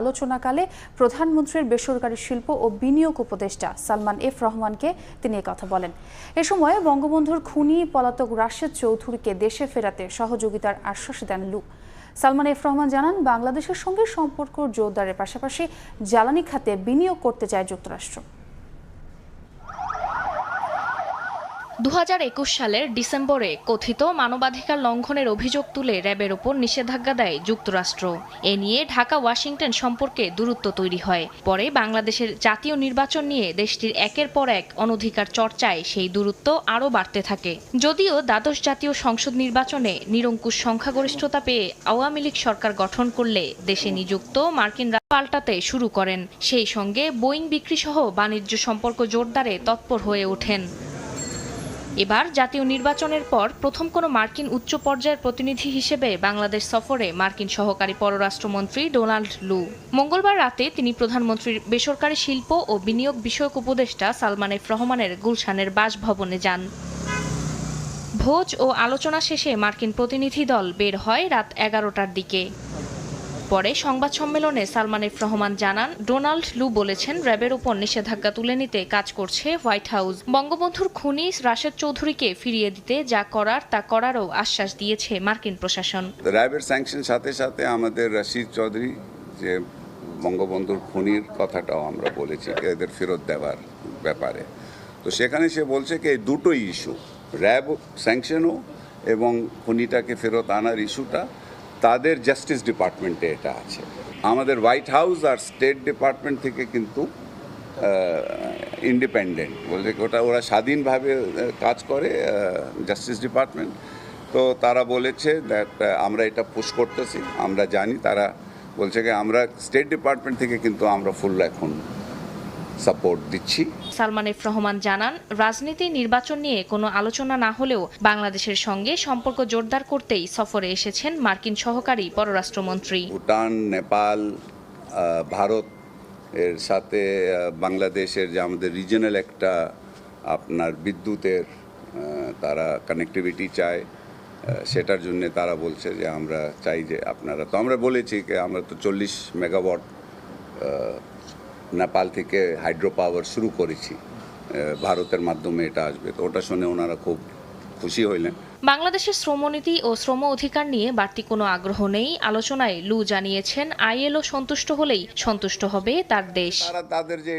আলোচনাকালে প্রধানমন্ত্রীর বেসরকারি শিল্প ও বিনিয়োগ উপদেষ্টা সালমান এফ রহমানকে তিনি কথা বলেন। এ সময় বঙ্গবন্ধুর খুনি পলাতক রাশেদ চৌধুরীকে দেশে ফেরাতে সহযোগিতার আশ্বাস দেন লু। সালমান এফ রহমান জানান, বাংলাদেশের সঙ্গে সম্পর্ক জোরদারের পাশাপাশি জ্বালানি খাতে বিনিয়োগ করতে চায় যুক্তরাষ্ট্র। দু হাজার একুশ সালের ডিসেম্বরে কথিত মানবাধিকার লঙ্ঘনের অভিযোগ তুলে র্যাবের ওপর নিষেধাজ্ঞা দেয় যুক্তরাষ্ট্র। এ নিয়ে ঢাকা, ওয়াশিংটন সম্পর্কে দূরত্ব তৈরি হয়। পরে বাংলাদেশের জাতীয় নির্বাচন নিয়ে দেশটির একের পর এক অনধিকার চর্চায় সেই দূরত্ব আরও বাড়তে থাকে। যদিও দ্বাদশ জাতীয় সংসদ নির্বাচনে নিরঙ্কুশ সংখ্যাগরিষ্ঠতা পেয়ে আওয়ামী লীগ সরকার গঠন করলে দেশে নিযুক্ত মার্কিনরা পাল্টাতে শুরু করেন। সেই সঙ্গে বোয়িং বিক্রিসহ বাণিজ্য সম্পর্ক জোরদারে তৎপর হয়ে ওঠেন। এবার জাতীয় নির্বাচনের পর প্রথম কোনো মার্কিন উচ্চ পর্যায়ের প্রতিনিধি হিসেবে বাংলাদেশ সফরে মার্কিন সহকারী পররাষ্ট্রমন্ত্রী ডোনাল্ড লু। মঙ্গলবার রাতে তিনি প্রধানমন্ত্রীর বেসরকারি শিল্প ও বিনিয়োগ বিষয়ক উপদেষ্টা সালমান এফ রহমানের গুলশানের বাসভবনে যান। ভোজ ও আলোচনা শেষে মার্কিন প্রতিনিধি দল বের হয় রাত এগারোটার দিকে। পরে সংবাদ সম্মেলনে সালমান রহমান জানান, ডোনাল্ড লু বলেছেন, র্যাবের উপর নিষেধাজ্ঞা তুলে নিতে কাজ করছে হোয়াইট হাউস। বঙ্গবন্ধুর খুনি রাশেদ চৌধুরীকে ফিরিয়ে দিতে যা করার তা করারও আশ্বাস দিয়েছে মার্কিন প্রশাসন। র্যাবের স্যাংশন সাথে সাথে আমাদের রশিদ চৌধুরী, যে বঙ্গবন্ধুর খুনির কথাটাও আমরা বলেছি, এদের ফেরত দেওয়ার ব্যাপারে। তো সেখানে সে বলছে কি দুটোই ইস্যু র্যাব স্যাংশনও এবং খুনিটাকে ফেরত আনার ইস্যুটা তাদের জাস্টিস ডিপার্টমেন্টে এটা আছে। আমাদের হোয়াইট হাউস আর স্টেট ডিপার্টমেন্ট থেকে কিন্তু ইন্ডিপেন্ডেন্ট বলছে কি, ওটা, ওরা স্বাধীনভাবে কাজ করে জাস্টিস ডিপার্টমেন্ট তো তারা বলেছে দ্যাট আমরা এটা পুশ করতেছি, আমরা জানি, তারা বলছে কি, আমরা স্টেট ডিপার্টমেন্ট থেকে কিন্তু আমরা ফুল এখন সাপোর্ট দিচ্ছি। সালমান এফ রহমান জানান রাজনীতি নির্বাচন নিয়ে কোনো আলোচনা না হলেও বাংলাদেশের সঙ্গে সম্পর্ক জোরদার করতেই সফরে এসেছেন মার্কিন সহকারী পররাষ্ট্রমন্ত্রী। ভুটান নেপাল ভারত এর সাথে বাংলাদেশের যে আমাদের রিজনাল একটা আপনার বিদ্যুতের তারা কানেক্টিভিটি চায় সেটার জন্য তারা বলছে যে আমরা চাই যে আপনারা তো আমরা বলেছি যে আমরা তো চল্লিশ মেগাওয়াট নেপাল থেকে হাইড্রো পাওয়ার শুরু করেছি ভারতের মাধ্যমে এটা আসবে। তো ওটা শুনে ওনারা খুব খুশি হইলেন। বাংলাদেশের শ্রমনীতি ও শ্রম অধিকার নিয়ে বাড়তি কোনো আগ্রহ নেই। আলোচনায় লু জানিয়েছেন আইএলও সন্তুষ্ট হলেই সন্তুষ্ট হবে তার দেশ। তাদের যে